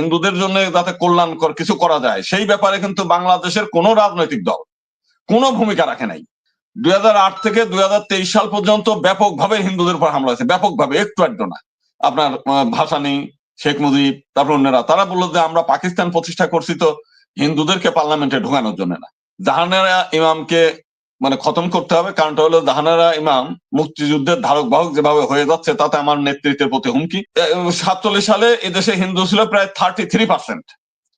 হিন্দুদের জন্য যাতে কল্যাণকর কিছু করা যায়, সেই ব্যাপারে কিন্তু বাংলাদেশের কোনো রাজনৈতিক দল কোনো ভূমিকা রাখে নাই। দুই হাজার আট থেকে দুই হাজার তেইশ সাল পর্যন্ত ব্যাপকভাবে হিন্দুদের উপর হামলা হয়েছে, ব্যাপকভাবে, একটু একটু না। আপনার ভাসানী, শেখ মুজিব, তারপর অন্যরা, তারা বলল যে আমরা পাকিস্তান প্রতিষ্ঠা করছি তো হিন্দুদেরকে পার্লামেন্টে ঢোকানোর জন্য না। জাহানারা ইমামকে মানে খতম করতে হবে। কারণটা হলো জাহানারা ইমাম মুক্তিযুদ্ধের ধারক বাহক যেভাবে হয়ে যাচ্ছে, তাতে আমার নেতৃত্বের প্রতি হুমকি। সাতচল্লিশ সালে এদেশে হিন্দু ছিল প্রায় থার্টি থ্রি পার্সেন্ট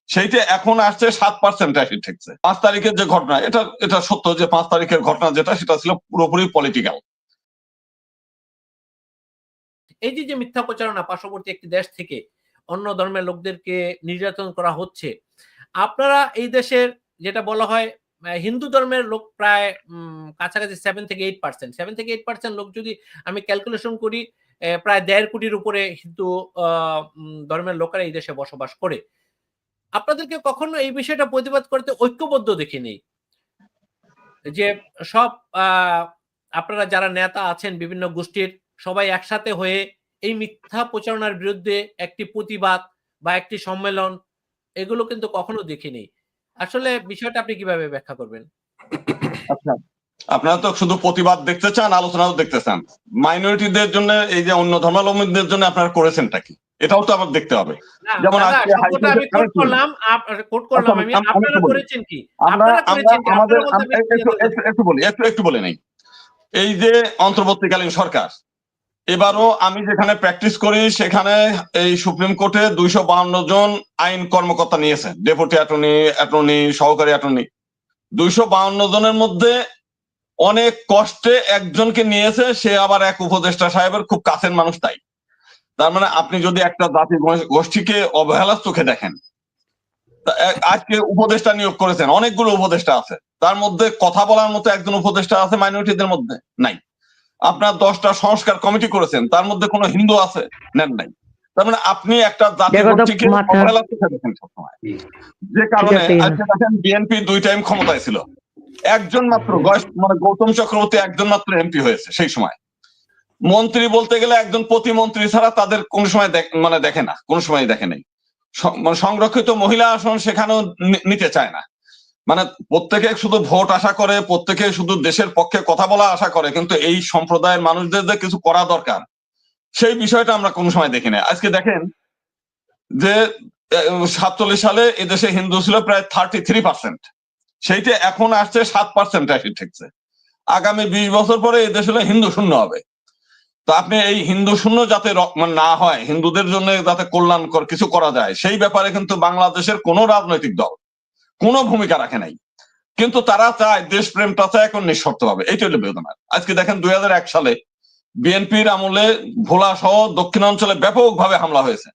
সেইটা এখন আসছে সাত পার্সেন্ট আসি ঠেকছে। পাঁচ তারিখের যে ঘটনা, এটা এটা সত্য যে পাঁচ তারিখের ঘটনা যেটা, সেটা ছিল পুরোপুরি পলিটিক্যাল এই যে যে মিথ্যা প্রচারণা পার্শ্ববর্তী একটি দেশ থেকে অন্য ধর্মের লোকদেরকে নির্যাতন করা হচ্ছে, আপনারা এই দেশের যেটা বলা হয় হিন্দু ধর্মের লোক প্রায় কাছাকাছি সেভেন থেকে এইট পার্সেন্ট সেভেন থেকে এইট পার্সেন্ট লোক যদি আমি ক্যালকুলেশন করি প্রায় দেড় কোটির উপরে হিন্দু ধর্মের লোকেরা এই দেশে বসবাস করে। আপনাদেরকে কখনো এই বিষয়টা প্রতিবাদ করতে ঐক্যবদ্ধ দেখিনি। যে সব আপনারা যারা নেতা আছেন বিভিন্ন গোষ্ঠীর, সবাই একসাথে হয়ে এই মিথ্যা প্রচারণার বিরুদ্ধে একটি প্রতিবাদ বা একটি সম্মেলন, এগুলো কিন্তু কখনো দেখিনি। আসলে বিষয়টা আপনি কীভাবে ব্যাখ্যা করবেন? আচ্ছা আপনারা তো শুধু প্রতিবাদ দেখতে চান আলোচনাও দেখতে চান। মাইনরিটিদের জন্য এই যে অন্য ধর্মাবলম্বীদের জন্য আপনারা করেছেনটা কি? এটাও তো আবার দেখতে হবে। যেমন দাদা, আজকে শব্দটা আমি কোট করলাম কোট করলাম আচ্ছা, আমি। আপনারা। করেছেন কি? আমরা আপনারা করেছেন আমাদের একটু বলি একটু একটু বলে নেই। এই যে অন্তর্বর্তীকালীন সরকার এবারও আমি যেখানে প্র্যাকটিস করি, সেখানে এই সুপ্রিম কোর্টে দুইশো বাহান্ন জন আইন কর্মকর্তা নিয়েছে। ডেপুটি অ্যাটর্নি অ্যাটর্নি সহকারী অ্যাটর্নি দুইশো বাহান্ন জনের মধ্যে অনেক কষ্টে একজনকে নিয়েছে, সে আবার এক উপদেষ্টা সাহেবের খুব কাছের মানুষ তাই। তার মানে আপনি যদি একটা জাতি গোষ্ঠীকে অবহেলার চোখে দেখেন আজকে উপদেষ্টা নিয়োগ করেছেন, অনেকগুলো উপদেষ্টা আছে। তার মধ্যে কথা বলার মতো একজন উপদেষ্টা আছে মাইনরিটিদের মধ্যে, নাই। আপনার দশটা সংস্কার কমিটি করেছেন তার মধ্যে কোনো হিন্দু আছে? নেন নাই। তার মানে আপনি একটা জাতি গোষ্ঠীকে সবসময়। যে কারণে আজকে দেখেন বিএনপি দুই টাইম ক্ষমতায় ছিল। একজন মাত্র মানে গৌতম চক্রবর্তী একজন মাত্র এমপি হয়েছে সেই সময়। মন্ত্রী বলতে গেলে একজন প্রতিমন্ত্রী ছাড়া তাদের কোন সময় মানে দেখে না কোন সময় দেখে নাই। মানে সংরক্ষিত মহিলা আসন সেখানেও নিতে চায় না। মানে প্রত্যেকে শুধু ভোট আশা করে, প্রত্যেকে শুধু দেশের পক্ষে কথা বলা আশা করে, কিন্তু এই সম্প্রদায়ের মানুষদের যে কিছু করা দরকার, সেই বিষয়টা আমরা কোন সময় দেখি না আজকে দেখেন যে সাতচল্লিশ সালে এদেশে হিন্দু ছিল প্রায় থার্টি থ্রি পার্সেন্ট সেইটা এখন আসছে সাত পার্সেন্ট আসি ঠেকছে। আগামী বিশ বছর পরে এদেশ হলে হিন্দু শূন্য হবে। তো আপনি এই হিন্দু শূন্য যাতে মানে না হয়, হিন্দুদের জন্য যাতে কল্যাণকর কিছু করা যায়, সেই ব্যাপারে কিন্তু বাংলাদেশের কোনো রাজনৈতিক দল কোনো ভূমিকা রাখে নাই। কিন্তু তারা চায় দেশপ্রেমটা চায় এখন নিঃশর্ত হবে। এইটা হলো বেদনার। আজকে দেখেন দুই সালে বিএনপির আমলে ভোলা সহ দক্ষিণাঞ্চলে ব্যাপকভাবে হামলা হয়েছে।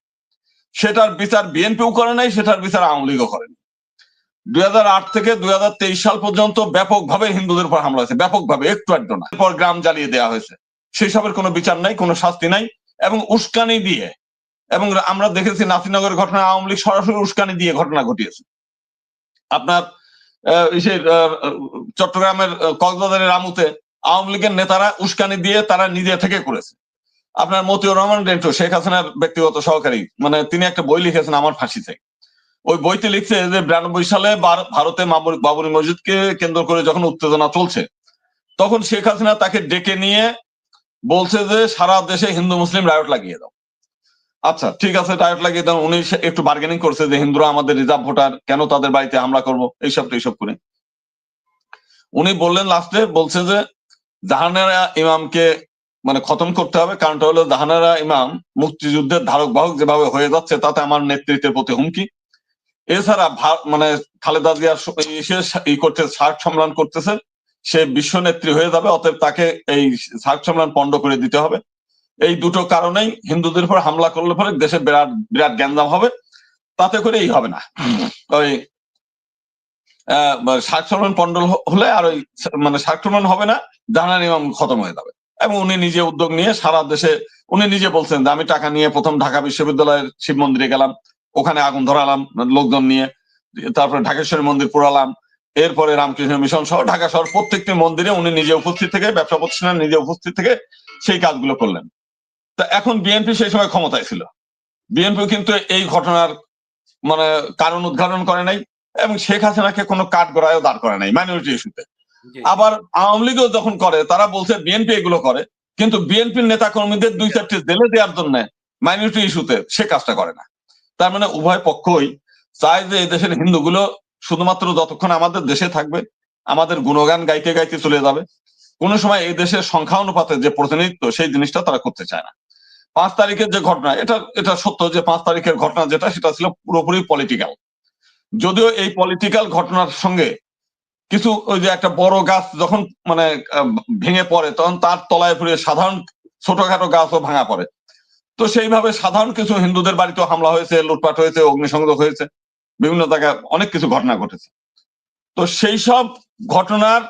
সেটার বিচার বিএনপিও করে নাই, সেটার বিচার আওয়ামী লীগও করেনি দুই থেকে দুই হাজার তেইশ সাল পর্যন্ত ব্যাপকভাবে হিন্দুদের উপর হামলা হয়েছে, ব্যাপকভাবে, একটু একটু না। এরপর গ্রাম জ্বালিয়ে দেওয়া হয়েছে। সেই সবের কোনো বিচার নাই, কোনো শাস্তি নাই এবং উস্কানি দিয়ে, এবং আমরা দেখেছি নাসিনগরের ঘটনা আওয়ামী লীগ সরাসরি উস্কানি দিয়ে ঘটনা ঘটিয়েছে। আপনার চট্টগ্রামের কক্সবাজারের আমুতে আওয়ামী লীগের নেতারা উস্কানি দিয়ে তারা নিজে থেকে করেছে। আপনার মতিউর রহমান রেন্টু শেখ হাসিনার ব্যক্তিগত সহকারী মানে তিনি একটা বই লিখেছেন আমার ফাঁসিতে ওই বইতে লিখছে যে বিরানব্বই সালে ভার- ভারতে বাবরি মসজিদকে কেন্দ্র করে যখন উত্তেজনা চলছে, তখন শেখ হাসিনা তাকে ডেকে নিয়ে বলছে যে সারা দেশে হিন্দু, মুসলিম রায়ট লাগিয়ে দাও। আচ্ছা ঠিক আছে রায়ট লাগিয়ে দাও উনি একটু বার্গেনিং করছে যে, হিন্দুরা আমাদের রিজার্ভ ভোটার কেন তাদের বাড়িতে হামলা করব? এইসব এইসব করে। উনি বললেন লাস্টে বলছে যে, জাহানারা ইমামকে মানে খতম করতে হবে। কারণটা হলো জাহানারা ইমাম মুক্তিযুদ্ধের ধারক বাহক যেভাবে হয়ে যাচ্ছে, তাতে আমার নেতৃত্বের প্রতি হুমকি। এছাড়া মানে খালেদা জিয়া ই করতে, সার্ক সম্মেলন করতেছে। সে বিশ্ব নেত্রী হয়ে যাবে, অতএব তাকে এই সার্ক সম্মেলন পণ্ড করে দিতে হবে। এই দুটো কারণেই হিন্দুদের উপর হামলা করলে পরে দেশে বিরাট বিরাট গ্যাঞ্জাম হবে। তাতে করে এই হবে না। ওই পণ্ডল হ- হলে আর ওই মানে সার্ক হবে না জাহানার ইমাম খতম হয়ে যাবে। এবং উনি নিজে উদ্যোগ নিয়ে সারা দেশে, উনি নিজে বলছেন যে আমি টাকা নিয়ে প্রথম ঢাকা বিশ্ববিদ্যালয়ের শিব মন্দিরে গেলাম, ওখানে আগুন ধরালাম, লোকজন নিয়ে, তারপরে ঢাকেশ্বরী মন্দির পোড়ালাম এরপরে রামকৃষ্ণ মিশন সহ ঢাকা শহর প্রত্যেকটি মন্দিরে উনি নিজে উপস্থিত থেকে, ব্যবসা প্রতিষ্ঠানে নিজে উপস্থিত থেকে সেই কাজগুলো করলেন। তা এখন বিএনপি সেই সময় ক্ষমতায় ছিল। বিএনপি কিন্তু এই ঘটনার মানে কারণ উদ্ঘাটন করে নাই এবং শেখ হাসিনাকে কোনো কাঠ গড়ায়ও দাঁড় করে নাই মাইনরিটি ইস্যুতে আবার আওয়ামী লীগও যখন করে তারা বলছে বিএনপি এগুলো করে কিন্তু বিএনপির নেতা কর্মীদের দুই চারটি জেলে দেওয়ার জন্য মাইনরিটি ইস্যুতে সে কাজটা করে না। তার মানে উভয় পক্ষই চায় যে এই দেশের হিন্দুগুলো শুধুমাত্র যতক্ষণ আমাদের দেশে থাকবে আমাদের গুণগান গাইতে গাইতে চলে যাবে। কোন সময় এই দেশের সংখ্যা অনুপাতে যে প্রতিনিধিত্ব সেই জিনিসটা তারা করতে চায় না। পাঁচ তারিখের যে ঘটনা, এটা এটা সত্য যে পাঁচ তারিখের ঘটনা যেটা, সেটা ছিল পুরোপুরি পলিটিক্যাল যদিও এই পলিটিক্যাল ঘটনার সঙ্গে কিছু ওই যে একটা বড় গাছ যখন মানে ভেঙে পড়ে, তখন তার তলায় পড়ে সাধারণ ছোটখাটো গাছও ভাঙা পড়ে। তো সেইভাবে সাধারণ কিছু হিন্দুদের বাড়িতেও হামলা হয়েছে, লুটপাট হয়েছে, অগ্নিসংযোগ হয়েছে, বিভিন্ন জায়গায় অনেক কিছু ঘটনা ঘটেছে। তো সেই সব ঘটনার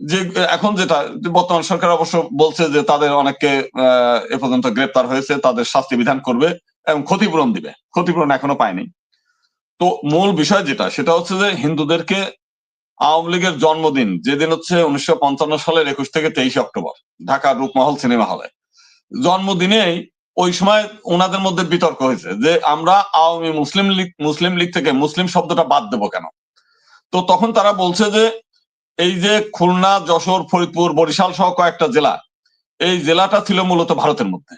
যে, এখন যেটা বর্তমান সরকার অবশ্য বলছে যে তাদের অনেককে এ পর্যন্ত গ্রেপ্তার হয়েছে, তাদের শাস্তি বিধান করবে এবং ক্ষতিপূরণ দিবে। ক্ষতিপূরণ এখনও পায়নি। তো মূল বিষয় যেটা, সেটা হচ্ছে যে হিন্দুদেরকে আওয়ামী লীগের জন্মদিন, যেদিন হচ্ছে উনিশশো পঞ্চান্ন সালের একুশ থেকে তেইশে অক্টোবর, ঢাকার রূপমহল সিনেমা হলে। জন্মদিনেই ওই সময় ওনাদের মধ্যে বিতর্ক হয়েছে যে আমরা আওয়ামী মুসলিম লীগ মুসলিম লীগ থেকে মুসলিম শব্দটা বাদ দেবো কেন? তো তখন তারা বলছে যে এই যে খুলনা, যশোর, ফরিদপুর, বরিশাল সহ কয়েকটা জেলা, এই জেলাটা ছিল মূলত ভারতের মধ্যে।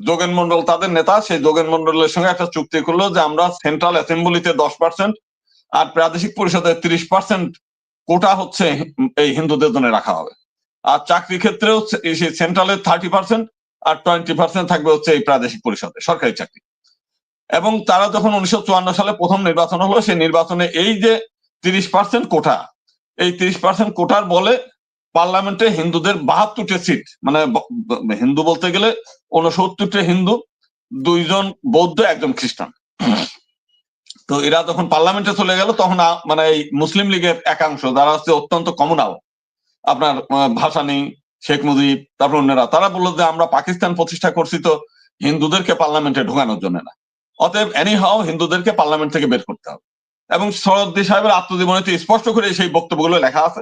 যোগেন মন্ডল তাদের নেতা, সেই যোগেন মন্ডলের সঙ্গে একটা চুক্তি করল যে আমরা সেন্ট্রাল অ্যাসেম্বলিতে দশ পার্সেন্ট আর প্রাদেশিক পরিষদে তিরিশ পার্সেন্ট কোটা হচ্ছে এই হিন্দুদের জন্য রাখা হবে। আর চাকরি ক্ষেত্রে হচ্ছে এই সেই সেন্ট্রালের থার্টি পার্সেন্ট আর টোয়েন্টি পার্সেন্ট থাকবে হচ্ছে এই প্রাদেশিক পরিষদে, সরকারি চাকরি। এবং তারা যখন উনিশশো চুয়ান্ন সালে প্রথম নির্বাচন হলো, সেই নির্বাচনে এই যে তিরিশ পার্সেন্ট কোটা এই তিরিশ পার্সেন্ট কোটার বলে পার্লামেন্টে হিন্দুদের বাহাত্তরটি সিট মানে হিন্দু বলতে গেলে উনসত্তরটি হিন্দু, দুইজন বৌদ্ধ, একজন খ্রিস্টান। তো এরা যখন পার্লামেন্টে চলে গেল, তখন মানে এই মুসলিম লীগের একাংশ, যারা হচ্ছে অত্যন্ত কমনাল আপনার ভাসানী, শেখ মুজিব, তারপর অন্যরা, তারা বলল যে আমরা পাকিস্তান প্রতিষ্ঠা করছি তো হিন্দুদেরকে পার্লামেন্টে ঢোকানোর জন্য না। অতএব এনি হাও হিন্দুদেরকে পার্লামেন্ট থেকে বের করতে হবে। এবং শরদ্দি সাহেবের আত্মজীবনীতে স্পষ্ট করে সেই বক্তব্যগুলো লেখা আছে।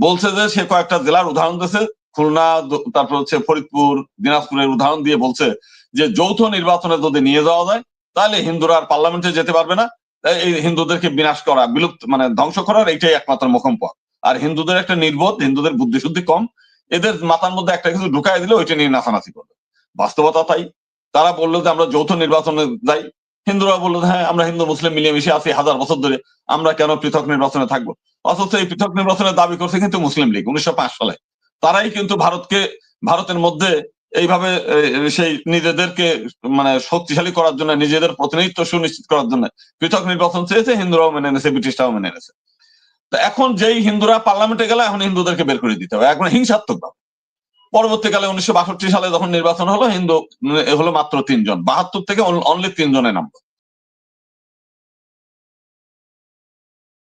বলছে যে সে কয়েকটা জেলার উদাহরণ দিয়েছে। খুলনা তারপর হচ্ছে ফরিদপুর, দিনাজপুরের উদাহরণ দিয়ে বলছে যে যৌথ নির্বাচনে যদি নিয়ে যাওয়া যায়, তাহলে হিন্দুরা আর পার্লামেন্টে যেতে পারবে না। এই হিন্দুদেরকে বিনাশ করা, বিলুপ্ত মানে ধ্বংস করার এইটাই একমাত্র মোক্ষম পথ আর হিন্দুদের একটা নির্বোধ, হিন্দুদের বুদ্ধি শুদ্ধি কম। এদের মাথার মধ্যে একটা কিছু ঢুকাই দিলে ওইটা নিয়ে নাচানাচি করবে। বাস্তবতা তাই। তারা বলল যে আমরা যৌথ নির্বাচনে যাই। হিন্দুরা বলল হ্যাঁ আমরা হিন্দু, মুসলিম মিলেমিশে আছি হাজার বছর ধরে, আমরা কেন পৃথক নির্বাচনে থাকব? অথচ এই পৃথক নির্বাচনের দাবি করছে কিন্তু মুসলিম লীগ, উনিশশো পাঁচ সালে। তারাই কিন্তু ভারতকে, ভারতের মধ্যে এইভাবে সেই নিজেদেরকে মানে শক্তিশালী করার জন্য, নিজেদের প্রতিনিধিত্ব সুনিশ্চিত করার জন্য পৃথক নির্বাচন চেয়েছে, হিন্দুরাও মেনে নেছে ব্রিটিশরাও মেনে তো এখন যেই হিন্দুরা পার্লামেন্টে গেলে, এখন হিন্দুদেরকে বের করে দিতে হবে। এখন হিংসাত্মক ভাবে পরবর্তীকালে উনিশশো বাষট্টি সালে যখন নির্বাচন হলো, হিন্দু হলো মাত্র তিনজন, বাহাত্তর থেকে অনলি তিনজনের নামলো